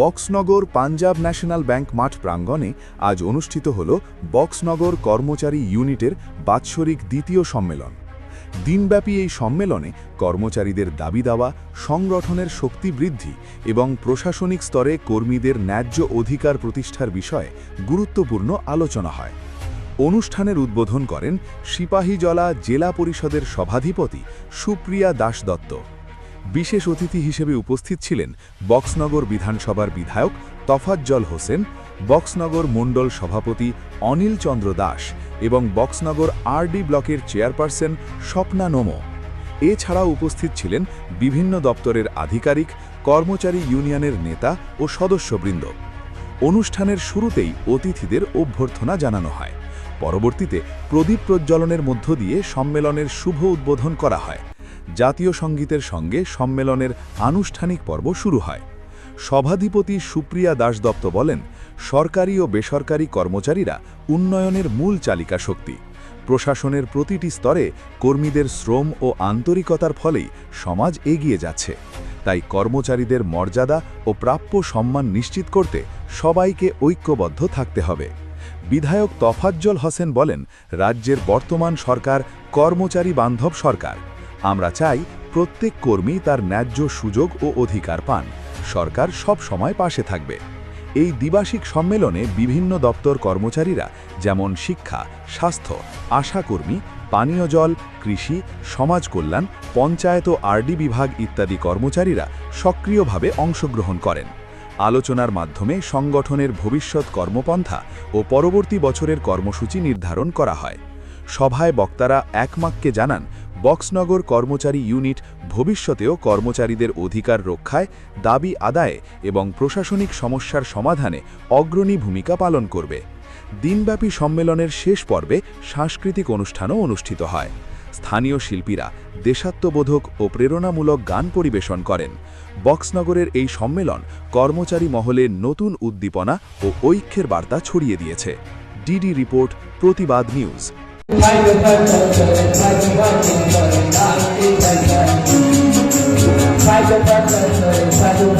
Boxanagar Punjab national bank মাঠ প্রাঙ্গণে আজ অনুষ্ঠিত হল বক্সনগর কর্মচারী ইউনিটের বাৎসরিক দ্বিতীয় সম্মেলন। দিনব্যাপী এই সম্মেলনে কর্মচারীদের দাবি দাওয়া, সংগঠনের শক্তি বৃদ্ধি এবং প্রশাসনিক স্তরে কর্মীদের ন্যায্য অধিকার প্রতিষ্ঠার বিষয়ে গুরুত্বপূর্ণ আলোচনা হয়। অনুষ্ঠানের উদ্বোধন করেন সিপাহীজলা জেলা পরিষদের সভাধিপতি সুপ্রিয়া দাস দত্ত বিশেষ অতিথি হিসেবে উপস্থিত ছিলেন বক্সনগর বিধানসভার বিধায়ক তফাজ্জল হোসেন, বক্সনগর মণ্ডল সভাপতি অনিল চন্দ্র দাস এবং বক্সনগর আরডি ব্লকের চেয়ারপারসন স্বপ্না নোমো। এছাড়াও উপস্থিত ছিলেন বিভিন্ন দপ্তরের আধিকারিক, কর্মচারী ইউনিয়নের নেতা ও সদস্যবৃন্দ। অনুষ্ঠানের শুরুতেই অতিথিদের অভ্যর্থনা জানানো হয়। পরবর্তীতে প্রদীপ প্রজ্বলনের মধ্য দিয়ে সম্মেলনের শুভ উদ্বোধন করা হয়। জাতীয় সঙ্গীতের সঙ্গে সম্মেলনের আনুষ্ঠানিক পর্ব শুরু হয়। সভাধিপতি সুপ্রিয়া দাস দত্ত বলেন, সরকারি ও বেসরকারি কর্মচারীরা উন্নয়নের মূল চালিকা শক্তি। প্রশাসনের প্রতিটি স্তরে কর্মীদের শ্রম ও আন্তরিকতার ফলেই সমাজ এগিয়ে যাচ্ছে। তাই কর্মচারীদের মর্যাদা ও প্রাপ্য সম্মান নিশ্চিত করতে সবাইকে ঐক্যবদ্ধ থাকতে হবে। বিধায়ক তফাজ্জল হোসেন বলেন, রাজ্যের বর্তমান সরকার কর্মচারী বান্ধব সরকার। আমরা চাই প্রত্যেক কর্মী তার ন্যায্য সুযোগ ও অধিকার পান। সরকার সব সময় পাশে থাকবে। এই দ্বিবার্ষিক সম্মেলনে বিভিন্ন দপ্তর কর্মচারীরা যেমন শিক্ষা, স্বাস্থ্য, আশাকর্মী, পানীয় জল, কৃষি, সমাজ কল্যাণ, পঞ্চায়েত ও আরডি বিভাগ ইত্যাদি কর্মচারীরা সক্রিয়ভাবে অংশগ্রহণ করেন। আলোচনার মাধ্যমে সংগঠনের ভবিষ্যৎ কর্মপন্থা ও পরবর্তী বছরের কর্মসূচি নির্ধারণ করা হয়। সভায় বক্তারা একমাককে জানান বক্সনগর কর্মচারী ইউনিট ভবিষ্যতেও কর্মচারীদের অধিকার রক্ষায় দাবি আদায়ে এবং প্রশাসনিক সমস্যার সমাধানে অগ্রণী ভূমিকা পালন করবে। দিনব্যাপী সম্মেলনের শেষ পর্বে সাংস্কৃতিক অনুষ্ঠানও অনুষ্ঠিত হয়। স্থানীয় শিল্পীরা দেশাত্মবোধক ও প্রেরণামূলক গান পরিবেশন করেন। বক্সনগরের এই সম্মেলন কর্মচারী মহলে নতুন উদ্দীপনা ও ঐক্যের বার্তা ছড়িয়ে দিয়েছে। ডিডি রিপোর্ট, প্রতিবাদ news. Fight the battle, fight the